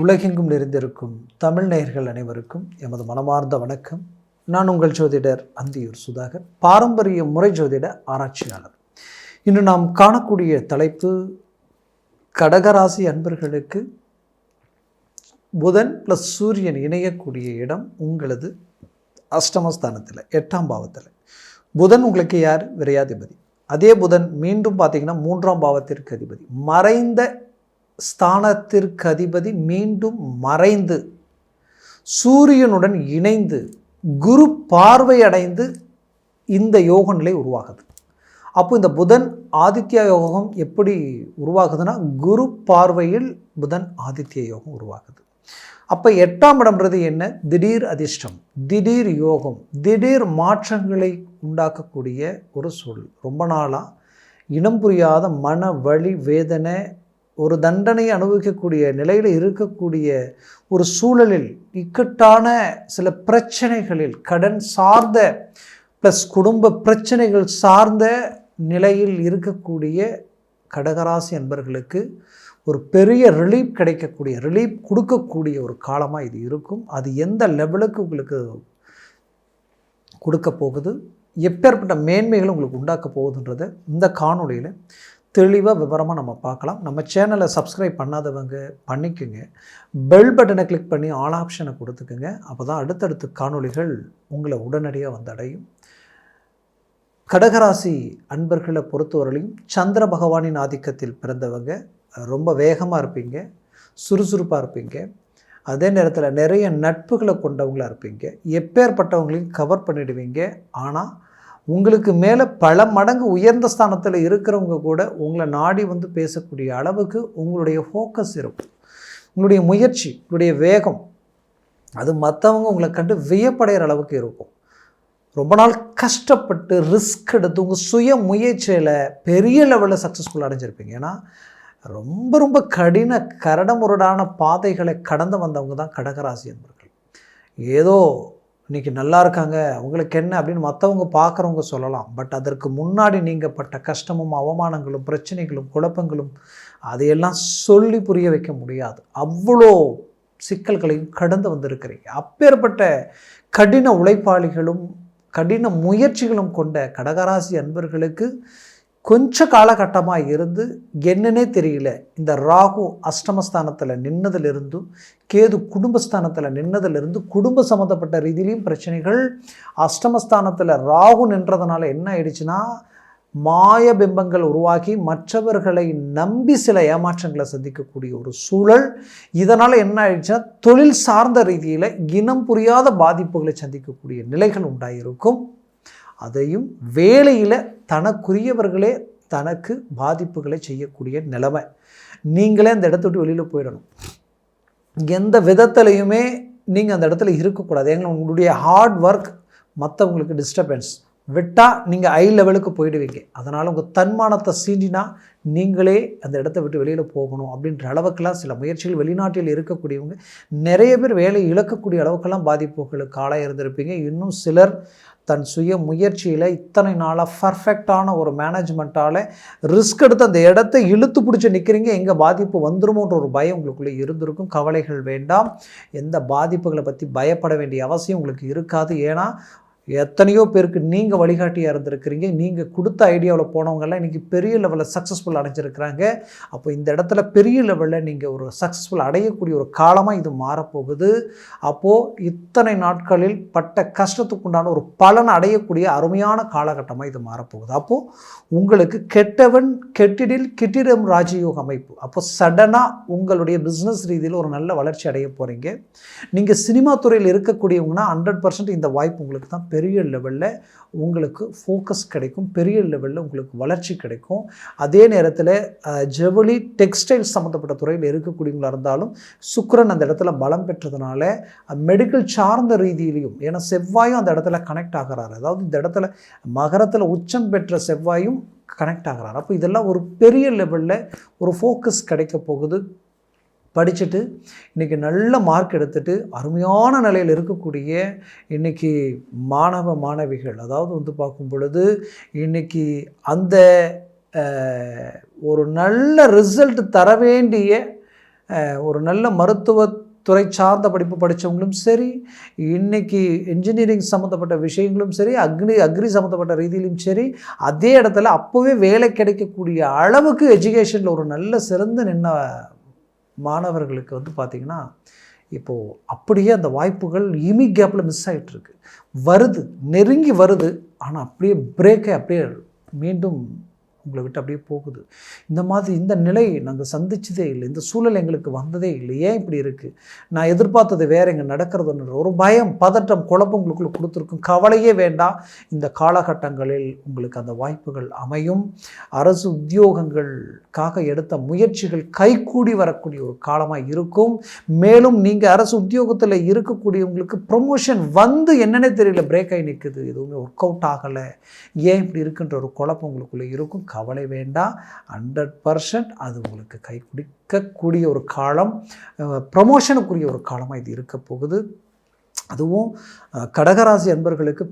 உலகெங்கும் நிறைந்திருக்கும் தமிழ் நேயர்கள் அனைவருக்கும் எமது மனமார்ந்த வணக்கம். நான் உங்கள் ஜோதிடர் அந்தியூர் சுதாகர் பாரம்பரிய முறை ஜோதிட ஆராய்ச்சியாளர். இன்று நாம் காணக்கூடிய தலைப்பு கடகராசி அன்பர்களுக்கு புதன் ப்ளஸ் சூரியன் இணையக்கூடிய இடம் உங்களது அஷ்டமஸ்தானத்தில் எட்டாம் பாவத்தில். புதன் உங்களுக்கு யார்? விரையாதிபதி. அதே புதன் மீண்டும் பார்த்தீங்கன்னா மூன்றாம் பாவத்திற்கு அதிபதி. மறைந்த ஸ்தானத்திற்கு அதிபதி மீண்டும் மறைந்து சூரியனுடன் இணைந்து குரு பார்வை அடைந்து இந்த யோக நிலை உருவாகுது. அப்போ இந்த புதன் ஆதித்ய யோகம் எப்படி உருவாகுதுன்னா குரு பார்வையில் புதன் ஆதித்ய யோகம் உருவாகுது. அப்போ எட்டாம் இடம்ன்றது என்ன? திடீர் அதிர்ஷ்டம் திடீர் யோகம் திடீர் மாற்றங்களை உண்டாக்கக்கூடிய ஒரு சூழல். ரொம்ப நாளாக இனம் புரியாத மன வழி வேதனை ஒரு தண்டனையை அனுபவிக்கக்கூடிய நிலையில் இருக்கக்கூடிய ஒரு சூழலில் இக்கட்டான சில பிரச்சனைகளில் கடன் சார்ந்த ப்ளஸ் குடும்ப பிரச்சனைகள் சார்ந்த நிலையில் இருக்கக்கூடிய கடகராசி என்பர்களுக்கு ஒரு பெரிய ரிலீஃப் கிடைக்கக்கூடிய ரிலீஃப் கொடுக்கக்கூடிய ஒரு காலமாக இது இருக்கும். அது எந்த லெவலுக்கு உங்களுக்கு கொடுக்க போகுது? எப்பேற்பட்ட மேன்மைகளும் உங்களுக்கு உண்டாக்க போகுதுன்றதை இந்த காணொளியில் தெளிவாக விவரமாக நம்ம பார்க்கலாம். நம்ம சேனலை சப்ஸ்கிரைப் பண்ணாதவங்க பண்ணிக்கோங்க. பெல் பட்டனை கிளிக் பண்ணி ஆல் ஆப்ஷனை கொடுத்துக்குங்க. அப்போ தான் அடுத்தடுத்த காணொளிகள் உங்களை உடனடியாக வந்து அடையும் கடகராசி அன்பர்களை பொறுத்தவரையிலையும் சந்திர பகவானின் ஆதிக்கத்தில் பிறந்தவங்க. ரொம்ப வேகமாக இருப்பீங்க. சுறுசுறுப்பாக இருப்பீங்க. அதே நேரத்தில் நிறைய நட்புகளை கொண்டவங்களாக இருப்பீங்க. எப்பேற்பட்டவங்களையும் கவர் பண்ணிடுவீங்க. ஆனால் உங்களுக்கு மேலே பல மடங்கு உயர்ந்த ஸ்தானத்தில் இருக்கிறவங்க கூட உங்களை நாடி வந்து பேசக்கூடிய அளவுக்கு உங்களுடைய ஃபோக்கஸ் இருக்கும். உங்களுடைய முயற்சி உங்களுடைய வேகம் அது மற்றவங்க உங்களை கண்டு வியப்படைகிற அளவுக்கு இருக்கும். ரொம்ப நாள் கஷ்டப்பட்டு ரிஸ்க் எடுத்து உங்கள் சுய முயற்சியில் பெரிய லெவலில் சக்ஸஸ்ஃபுல் அடைஞ்சிருப்பீங்க. ஏன்னா ரொம்ப ரொம்ப கடின கரடமுரடான பாதைகளை கடந்து வந்தவங்க தான் கடகராசி என்பர்கள். ஏதோ இன்றைக்கி நல்லா இருக்காங்க அவங்களுக்கு என்ன அப்படின்னு மற்றவங்க பார்க்குறவங்க சொல்லலாம். பட் அதற்கு முன்னாடி நீங்கள் பட்ட கஷ்டமும் அவமானங்களும் பிரச்சனைகளும் குழப்பங்களும் அதையெல்லாம் சொல்லி புரிய வைக்க முடியாது. அவ்வளோ சிக்கல்களையும் கடந்து வந்திருக்கிறீங்க. அப்பேற்பட்ட கடின உழைப்பாளிகளும் கடின முயற்சிகளும் கொண்ட கடகராசி அன்பர்களுக்கு கொஞ்ச காலகட்டமாக இருந்து என்னன்னே தெரியல. இந்த ராகு அஷ்டமஸ்தானத்தில் நின்னதிலிருந்தும் கேது குடும்பஸ்தானத்தில் நின்னதிலிருந்து குடும்ப சம்மந்தப்பட்ட ரீதியிலையும் பிரச்சனைகள் அஷ்டமஸ்தானத்தில் ராகு நின்றதுனால என்ன ஆயிடுச்சுன்னா மாய பிம்பங்கள் உருவாக்கி மற்றவர்களை நம்பி சில ஏமாற்றங்களை சந்திக்கக்கூடிய ஒரு சூழல். இதனால் என்ன ஆயிடுச்சுன்னா தொழில் சார்ந்த ரீதியில் இனம் புரியாத பாதிப்புகளை சந்திக்கக்கூடிய நிலைகள் உண்டாயிருக்கும். அதையும் வேலையில் தனக்குரியவர்களே தனக்கு பாதிப்புகளை செய்யக்கூடிய நிலைமை. நீங்களே அந்த இடத்த விட்டு வெளியில் போயிடணும். எந்த விதத்துலையுமே நீங்கள் அந்த இடத்துல இருக்கக்கூடாது. எங்க உங்களுடைய ஹார்ட் ஒர்க் மற்றவங்களுக்கு டிஸ்டர்பன்ஸ் விட்டால் நீங்கள் ஐ லெவலுக்கு போயிடுவீங்க. அதனால் உங்கள் தன்மானத்தை சீண்டினா நீங்களே அந்த இடத்த விட்டு வெளியில் போகணும் அப்படின்ற அளவுக்கெல்லாம் சில முயற்சிகள் வெளிநாட்டில் இருக்கக்கூடியவங்க நிறைய பேர் வேலை இழக்கக்கூடிய அளவுக்கெல்லாம் பாதிப்புகளுக்கு ஆளாக இருந்திருப்பீங்க. இன்னும் சிலர் தன் சுய முயற்சியில் இத்தனை நாளாக பர்ஃபெக்டான ஒரு மேனேஜ்மெண்ட்டால் ரிஸ்க் எடுத்து அந்த இடத்த இழுத்து பிடிச்சி நிற்கிறீங்க எங்கே பாதிப்பு வந்துருமோன்ற ஒரு பயம் உங்களுக்குள்ளே இருந்திருக்கும். கவலைகள் வேண்டாம். எந்த பாதிப்புகளை பற்றி பயப்பட வேண்டிய அவசியம் உங்களுக்கு இருக்காது. ஏன்னா எத்தனையோ பேருக்கு நீங்கள் வழிகாட்டியாக இருந்திருக்கிறீங்க. நீங்கள் கொடுத்த ஐடியாவில் போனவங்கெல்லாம் இன்றைக்கி பெரிய லெவலில் சக்ஸஸ்ஃபுல் அடைஞ்சிருக்கிறாங்க. அப்போ இந்த இடத்துல பெரிய லெவலில் நீங்கள் ஒரு சக்ஸஸ்ஃபுல் அடையக்கூடிய ஒரு காலமாக இது மாறப்போகுது. அப்போது இத்தனை நாட்களில் பட்ட கஷ்டத்துக்குண்டான ஒரு பலன் அடையக்கூடிய அருமையான காலகட்டமாக இது மாறப்போகுது. அப்போது உங்களுக்கு கெட்டவன் கெட்டிடில் கிட்டிடம் ராஜயோக அமைப்பு. அப்போ சடனாக உங்களுடைய பிஸ்னஸ் ரீதியில் ஒரு நல்ல வளர்ச்சி அடைய போகிறீங்க நீங்கள் சினிமா துறையில் இருக்கக்கூடியவங்கன்னா ஹண்ட்ரட் பர்சன்ட் இந்த வாய்ப்பு உங்களுக்கு தான் பெரிய லெவலில் உங்களுக்கு ஃபோக்கஸ் கிடைக்கும். பெரிய லெவலில் உங்களுக்கு வளர்ச்சி கிடைக்கும். அதே நேரத்தில் ஜவுளி டெக்ஸ்டைல் சம்மந்தப்பட்ட துறையில் இருக்கக்கூடியவங்களாக இருந்தாலும் சுக்கரன் அந்த இடத்துல பலம் பெற்றதுனால மெடிக்கல் சார்ந்த ரீதியிலையும் ஏன்னா செவ்வாயும் அந்த இடத்துல கனெக்ட் ஆகிறாரு. அதாவது இந்த இடத்துல மகரத்தில் உச்சம் பெற்ற செவ்வாயும் கனெக்ட் ஆகிறார். அப்போ இதெல்லாம் ஒரு பெரிய லெவலில் ஒரு ஃபோக்கஸ் கிடைக்க போகுது. படிச்சுட்டு இன்றைக்கி நல்ல மார்க் எடுத்துகிட்டு அருமையான நிலையில் இருக்கக்கூடிய இன்றைக்கி மாணவ மாணவிகள் அதாவது வந்து பார்க்கும் பொழுது இன்றைக்கி அந்த ஒரு நல்ல ரிசல்ட் தர வேண்டிய ஒரு நல்ல மருத்துவ துறை சார்ந்த படிப்பு படித்தவங்களும் சரி இன்னைக்கு இன்ஜினியரிங் சம்மந்தப்பட்ட விஷயங்களும் சரி அக்னி அக்ரி சம்மந்தப்பட்ட ரீதியிலும் சரி அதே இடத்துல அப்போவே வேலை கிடைக்கக்கூடிய அளவுக்கு எஜுகேஷனில் ஒரு நல்ல சிறந்து நின்ன மாணவர்களுக்கு வந்து பார்த்திங்கன்னா இப்போது அப்படியே அந்த வாய்ப்புகள் இமி கேப்பில் மிஸ் ஆகிட்டுருக்கு வருது நெருங்கி வருது ஆனால் அப்படியே பிரேக்கை அப்படியே மீண்டும் உங்களை விட்டு அப்படியே போகுது. இந்த மாதிரி இந்த நிலை நாங்கள் சந்திச்சதே இல்லை. இந்த சூழல் எங்களுக்கு வந்ததே இல்லை. ஏன் இப்படி இருக்குது நான் எதிர்பார்த்தது வேற எங்கே நடக்கிறதுன்ற ஒரு பயம் பதட்டம் குழப்பம் உங்களுக்குள்ளே கொடுத்துருக்கும். கவலையே வேண்டாம். இந்த காலகட்டங்களில் உங்களுக்கு அந்த வாய்ப்புகள் அமையும். அரசு உத்தியோகங்களுக்காக எடுத்த முயற்சிகள் கைகூடி வரக்கூடிய ஒரு காலமாக இருக்கும். மேலும் நீங்கள் அரசு உத்தியோகத்தில் இருக்கக்கூடியவங்களுக்கு ப்ரொமோஷன் வந்து என்னென்ன தெரியல. பிரேக் ஆகி நிற்குது எதுவுமே ஒர்க் அவுட் ஆகலை. ஏன் இப்படி இருக்குன்ற ஒரு குழப்பம் உங்களுக்குள்ளே இருக்கும். கவலை வேண்டாம் ஹண்ட்ரட் பர்சன்ட் அது உங்களுக்கு கை குடிக்கக்கூடிய ஒரு காலம் ப்ரமோஷனுக்குரிய ஒரு காலமாக இது இருக்க போகுது. அதுவும் கடகராசி அன்பர்களுக்கு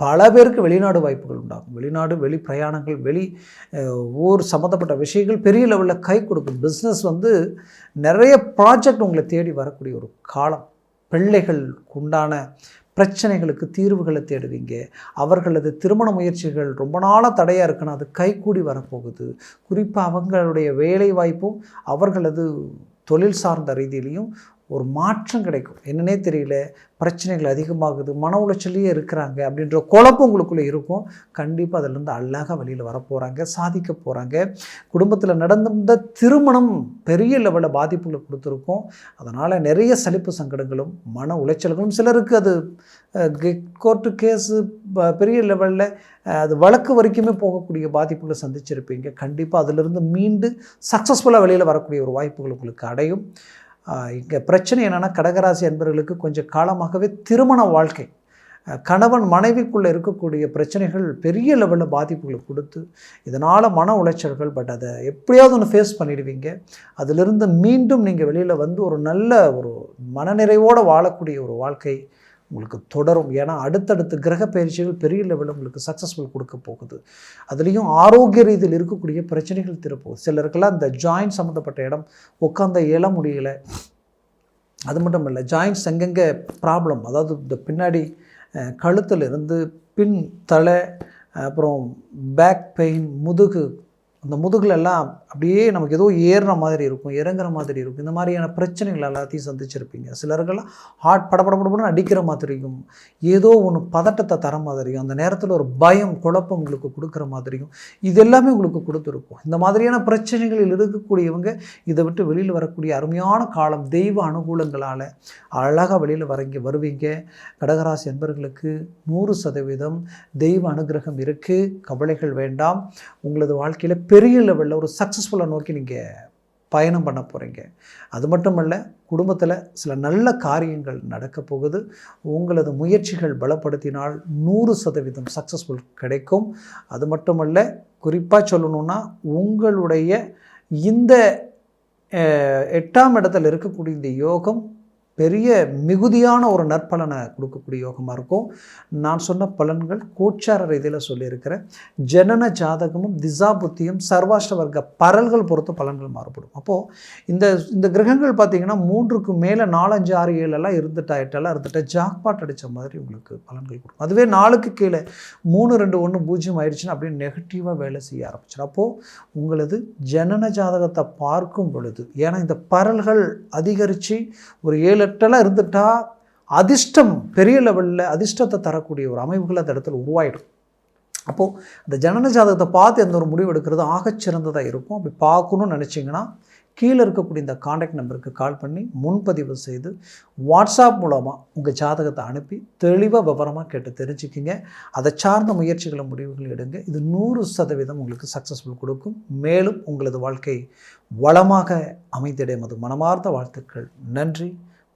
பல பேருக்கு வெளிநாடு வாய்ப்புகள் உண்டாகும். வெளிநாடு வெளி பிரயாணங்கள் வெளி ஊர் சம்மந்தப்பட்ட விஷயங்கள் பெரிய லெவலில் கை கொடுக்கும். பிஸ்னஸ் வந்து நிறைய ப்ராஜெக்ட் உங்களை தேடி வரக்கூடிய ஒரு காலம். பிள்ளைகளுக்கு உண்டான பிரச்சனைகளுக்கு தீர்வுகளை தேடுவீங்க. அவர்களது திருமண முயற்சிகள் ரொம்ப நாளாக தடையாக இருக்குன்னு அது கைகூடி வரப்போகுது. குறிப்பாக அவங்களுடைய வேலை வாய்ப்பும் அவர்களது தொழில் சார்ந்த ரீதியிலையும் ஒரு மாற்றம் கிடைக்கும். என்னன்னே தெரியல. பிரச்சனைகள் அதிகமாகுது. மன உளைச்சலையே இருக்கிறாங்க அப்படின்ற குழப்பம் உங்களுக்குள்ளே இருக்கும். கண்டிப்பாக அதிலிருந்து அழகாக வெளியில் வரப்போகிறாங்க சாதிக்க போகிறாங்க குடும்பத்தில் நடந்த திருமணம் பெரிய லெவலில் பாதிப்புகளை கொடுத்துருக்கும். அதனால் நிறைய சலிப்பு சங்கடங்களும் மன உளைச்சல்களும் சிலருக்கு அது கோர்ட்டு கேஸு பெரிய லெவலில் அது வழக்கு வரைக்குமே போகக்கூடிய பாதிப்புகளை சந்திச்சிருப்பீங்க. கண்டிப்பாக அதிலிருந்து மீண்டு சக்ஸஸ்ஃபுல்லாக வெளியில் வரக்கூடிய ஒரு வாய்ப்புகள் உங்களுக்கு அடையும். இங்கே பிரச்சனை என்னென்னா கடகராசி அன்பர்களுக்கு கொஞ்சம் காலமாகவே திருமண வாழ்க்கை. கணவன் மனைவிக்குள்ளே இருக்கக்கூடிய பிரச்சனைகள் பெரிய லெவலில் பாதிப்புகளை கொடுத்து இதனால் மன உளைச்சல்கள் பட் அதை எப்படியாவது ஒன்று ஃபேஸ் பண்ணிடுவீங்க. அதிலிருந்து மீண்டும் நீங்கள் வெளியில் வந்து ஒரு நல்ல ஒரு மனநிறைவோடு வாழக்கூடிய ஒரு வாழ்க்கை உங்களுக்கு தொடரும். ஏன்னா அடுத்தடுத்த கிரக பயிற்சிகள் பெரிய லெவலில் உங்களுக்கு சக்ஸஸ்ஃபுல் கொடுக்க போகுது. அதுலேயும் ஆரோக்கிய ரீதியில் இருக்கக்கூடிய பிரச்சனைகள் திருப்போகுது. சிலருக்கெல்லாம் இந்த ஜாயின்ட் சம்மந்தப்பட்ட இடம் உட்காந்த இயல முடியலை. அது மட்டும் இல்லை ஜாயின்ட்ஸ் எங்கெங்கே ப்ராப்ளம் அதாவது இந்த பின்னாடி கழுத்தில் இருந்து பின் தலை அப்புறம் பேக் பெயின் முதுகு அந்த முதுகுலெல்லாம் அப்படியே நமக்கு ஏதோ ஏறுற மாதிரி இருக்கும் இறங்குற மாதிரி இருக்கும். இந்த மாதிரியான பிரச்சனைகள் எல்லாத்தையும் சந்திச்சிருப்பீங்க. சிலர்கள்லாம் ஹார்ட் படப்படப்படப்படன்னு அடிக்கிற மாதிரியும் ஏதோ ஒன்று பதட்டத்தை தர மாதிரியும் அந்த நேரத்தில் ஒரு பயம் குழப்பம் உங்களுக்கு கொடுக்குற மாதிரியும் இது எல்லாமே உங்களுக்கு கொடுத்துருக்கும். இந்த மாதிரியான பிரச்சனைகளில் இருக்கக்கூடியவங்க இதை விட்டு வெளியில் வரக்கூடிய அருமையான காலம் தெய்வ அனுகூலங்களால் அழகாக வெளியில் வரங்க வருவீங்க. கடகராசி என்பர்களுக்கு நூறு சதவீதம் தெய்வ அனுகிரகம் இருக்குது கவலைகள் வேண்டாம். உங்களது வாழ்க்கையில் பெரிய லெவலில் ஒரு சக்ஸஸ்ஃபுல்லாக நோக்கி நீங்கள் பயணம் பண்ண போகிறீங்க அது மட்டுமல்ல குடும்பத்தில் சில நல்ல காரியங்கள் நடக்க போகுது. உங்களது முயற்சிகள் பலப்படுத்தினால் நூறு சதவீதம் சக்ஸஸ்ஃபுல் கிடைக்கும். அது மட்டுமல்ல குறிப்பாக சொல்லணுன்னா உங்களுடைய இந்த எட்டாம் இடத்துல இருக்கக்கூடிய இந்த யோகம் பெரிய மிகுதியான ஒரு நற்பலனை கொடுக்கக்கூடிய யோகமாக இருக்கும். நான் சொன்ன பலன்கள் கோச்சார ரீதியில் சொல்லியிருக்கிறேன். ஜனன ஜாதகமும் திசா புத்தியும் சர்வாஷ்ட வர்க்க பரல்கள் பொறுத்து பலன்கள் மாறுபடும். அப்போது இந்த இந்த கிரகங்கள் பார்த்திங்கன்னா மூன்றுக்கு மேலே நாலஞ்சு ஆறு ஏழெல்லாம் இருந்துட்டா எட்டெல்லாம் இருந்துட்டா ஜாக்பாட் அடித்த மாதிரி உங்களுக்கு பலன்கள் கொடுக்கும். அதுவே நாளுக்கு கீழே மூணு ரெண்டு ஒன்று பூஜ்ஜியம் ஆயிடுச்சுன்னா அப்படியே நெகட்டிவாக வேலை செய்ய ஆரம்பிச்சிடும். அப்போது உங்களது ஜனன ஜாதகத்தை பார்க்கும் பொழுது ஏன்னா இந்த பரல்கள் அதிகரித்து ஒரு ஏழு எட்டெல்லாம் இருந்துட்டால் அதிர்ஷ்டம் பெரிய லெவலில் அதிர்ஷ்டத்தை தரக்கூடிய ஒரு அமைப்புகள் அந்த இடத்துல உருவாயிடும். அப்போது அந்த ஜனன ஜாதகத்தை பார்த்து எந்த ஒரு முடிவு எடுக்கிறது ஆகச்சிறந்ததாக இருக்கும். அப்படி பார்க்கணும்னு நினச்சிங்கன்னா கீழே இருக்கக்கூடிய இந்த காண்டாக்ட் நம்பருக்கு கால் பண்ணி முன்பதிவு செய்து வாட்ஸ்அப் மூலமாக உங்கள் ஜாதகத்தை அனுப்பி தெளிவாக விவரமாக கேட்டு தெரிஞ்சுக்கிங்க. அதை சார்ந்த முயற்சிகளை முடிவுகள் எடுங்க. இது நூறு சதவீதம் உங்களுக்கு சக்ஸஸ்ஃபுல் கொடுக்கும். மேலும் உங்களது வாழ்க்கை வளமாக அமைந்திட எமது மனமார்ந்த வாழ்த்துக்கள். நன்றி.